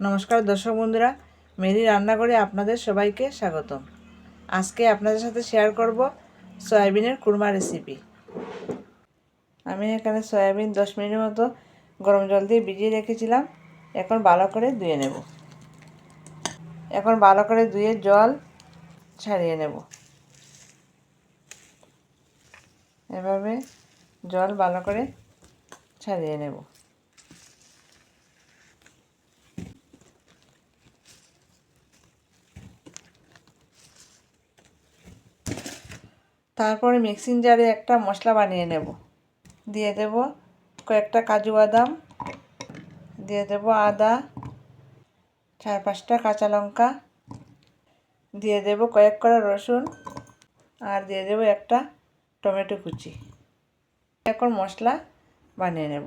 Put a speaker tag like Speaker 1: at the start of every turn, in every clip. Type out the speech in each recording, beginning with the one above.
Speaker 1: নমস্কার দর্শক বন্ধুরা মেরি রান্নাঘরে আপনাদের সবাইকে স্বাগতম। আজকে আপনাদের সাথে শেয়ার করব সয়াবিনের কুরমা রেসিপি আমি এখানে সয়াবিন দশ মিনিটের মতো গরম জল দিয়ে ভিজিয়ে রেখেছিলাম, এখন ভালো করে ধুয়ে নেব। এখন ভালো করে ধুয়ে জল ছাড়িয়ে নেব। এভাবে জল ভালো করে ছাড়িয়ে নেব। তারপরে মিক্সিং জারে একটা মশলা বানিয়ে নেব। দিয়ে দেব কয়েকটা কাজু বাদাম, দিয়ে দেব আদা, চার পাঁচটা কাঁচা লঙ্কা, দিয়ে দেব কয়েক কড়া রসুন আর দিয়ে দেব একটা টমেটো কুচি। এখন মশলা বানিয়ে নেব।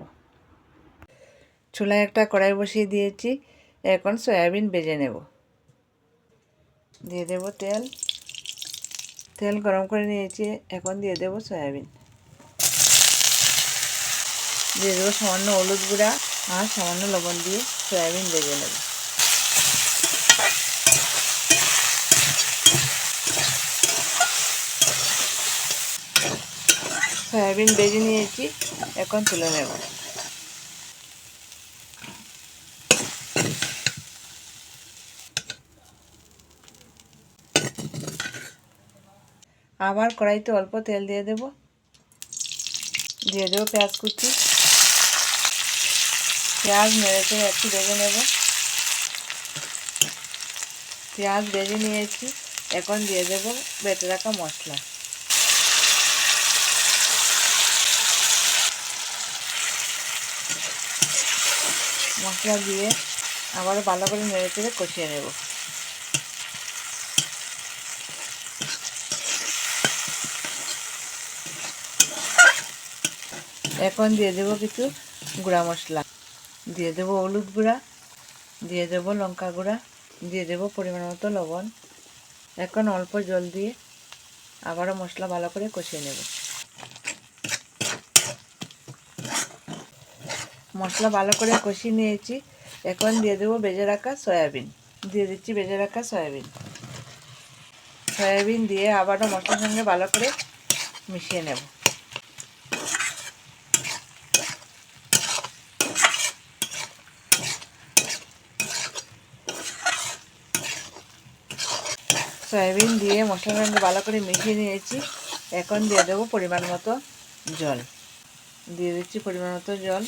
Speaker 1: চুলায় একটা কড়াই বসিয়ে দিয়েছি, এখন সয়াবিন বেজে নেব। দিয়ে দেব তেল। তেল গরম করে নিয়েছি, এখন দিয়ে দেবো সয়াবিন। দিয়ে দেবো সামান্য হলুদ গুঁড়া আর সামান্য লবণ দিয়ে সয়াবিন ভেজে নেব। সয়াবিন ভেজে নিয়েছি, এখন তুলে নেব। আবার কড়াইতে অল্প তেল দিয়ে দেব। দিয়ে দেবো পেঁয়াজ কুচি। পেঁয়াজ নেড়ে চেড়ে একটু ভেজে নেব। পেঁয়াজ ভেজে নিয়েছি। এখন দিয়ে দেব বেটে রাখা মশলা। মশলা দিয়ে আবার ভালো করে নেড়ে চেড়ে কষিয়ে নেব। এখন দিয়ে দেবো কিছু গুঁড়া মশলা। দিয়ে দেবো হলুদ গুঁড়া, দিয়ে দেবো লঙ্কা গুঁড়া, দিয়ে দেবো পরিমাণ মতো লবণ। এখন অল্প জল দিয়ে আবারও মশলা ভালো করে কষিয়ে নেব। মশলা ভালো করে কষিয়ে নিয়েছি। এখন দিয়ে দেবো বেজে রাখা সয়াবিন। দিয়ে দিচ্ছি বেজে রাখা সয়াবিন। সয়াবিন দিয়ে আবারও মশলার সঙ্গে ভালো করে মিশিয়ে নেব। সয়াবিন দিয়ে মশলার সঙ্গে ভালো করে মিশিয়ে নিয়েছি। এখন দিয়ে দেবো পরিমাণ মতো জল। দিয়ে দিচ্ছি পরিমাণ মতো জল।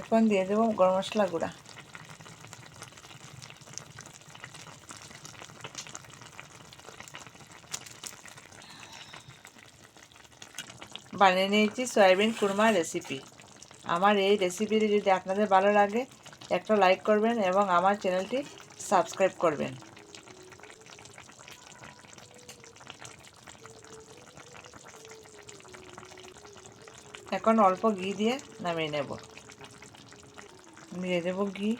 Speaker 1: এখন দিয়ে দেবো গরম মশলা গুঁড়া। বানিয়ে নিয়েছি সয়াবিন কুরমা রেসিপি আমার এই রেসিপিটি যদি আপনাদের ভালো লাগে, একটা লাইক করবেন এবং আমার চ্যানেলটি সাবস্ক্রাইব করবেন। এখন অল্প ঘি দিয়ে নামিয়ে নেব। দিয়ে দেবো ঘি।